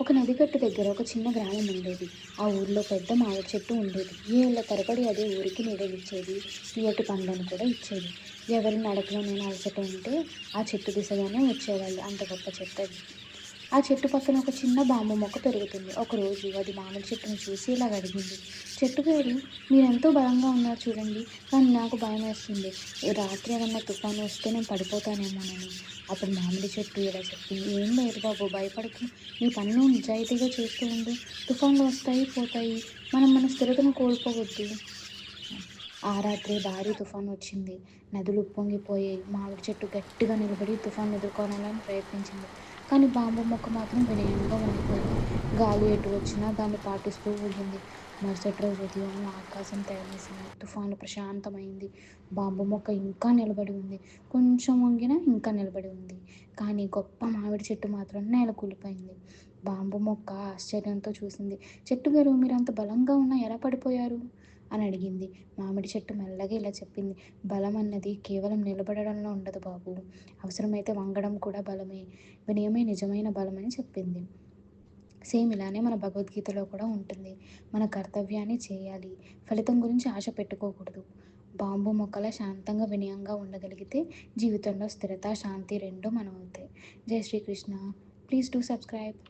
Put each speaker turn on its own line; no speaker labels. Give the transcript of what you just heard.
ఒక నదిగట్టు దగ్గర ఒక చిన్న గ్రామం ఉండేది. ఆ ఊర్లో పెద్ద మామిడి చెట్టు ఉండేది. ఏళ్ళ తరబడి అదే ఊరికి నీడనిచ్చేది. తీయటి పండ్లను కూడా ఇచ్చేది. ఎవరి నడకలో అలసట ఉంటే ఆ చెట్టు దిశగానే వచ్చేవాళ్ళు. అంత గొప్ప చెట్టు అది. ఆ చెట్టు పక్కన ఒక చిన్న బాంబు మొక్క పెరుగుతుంది. ఒకరోజు అది మామిడి చెట్టును చూసి ఇలా అడిగింది చెట్టు పేరు? మీరెంతో బలంగా ఉన్నారు చూడండి. కానీ నాకు భయం వేస్తుంది. రాత్రి ఏమన్నా తుఫాను వస్తే నేను పడిపోతానేమోనని. అప్పుడు మామిడి చెట్టు ఇలా చెప్పింది? ఏం లేదు బాబు భయపడకు. నీ పనులు నిజాయితీగా చేస్తూ ఉండు. తుఫాన్లు వస్తాయి పోతాయి. మనం మన స్థిరతను కోల్పోవద్దు. ఆ రాత్రి భారీ తుఫాన్ వచ్చింది. నదులు ఉప్పొంగిపోయాయి. మామిడి చెట్టు గట్టిగా నిలబడి తుఫాన్ ఎదుర్కోవాలని ప్రయత్నించింది. కానీ బాంబు మొక్క మాత్రం వినయంగా ఉండిపోయింది. గాలి ఎటు వచ్చినా దాన్ని పాటిస్తూ ఊగింది. మరుసటి రోజు ఉదయం ఆకాశం తెరమేసింది తుఫాను ప్రశాంతమైంది. బాంబు మొక్క ఇంకా నిలబడి ఉంది. కొంచెం వంగినా ఇంకా నిలబడి ఉంది. కానీ గొప్ప మామిడి చెట్టు మాత్రం నేల కూలిపోయింది. బాంబు మొక్క ఆశ్చర్యంతో చూసింది. చెట్టు గారు మీరు అంత బలంగా ఉన్నా ఎలా పడిపోయారు? అని అడిగింది. మామిడి చెట్టు మెల్లగా ఇలా చెప్పింది. బలం అన్నది కేవలం నిలబడడంలో ఉండదు బాబు. అవసరమైతే వంగడం కూడా బలమే. వినయం బలమే నిజమైన బలం అని చెప్పింది. సేమ్ ఇలానే మన భగవద్గీతలో కూడా ఉంటుంది. మన కర్తవ్యాన్ని చేయాలి. ఫలితం గురించి ఆశ పెట్టుకోకూడదు. బాంబు మొక్కల శాంతంగా వినయంగా ఉండగలిగితే జీవితంలో స్థిరత శాంతి రెండు మనం అవుతాయి జై శ్రీకృష్ణ. Please do subscribe.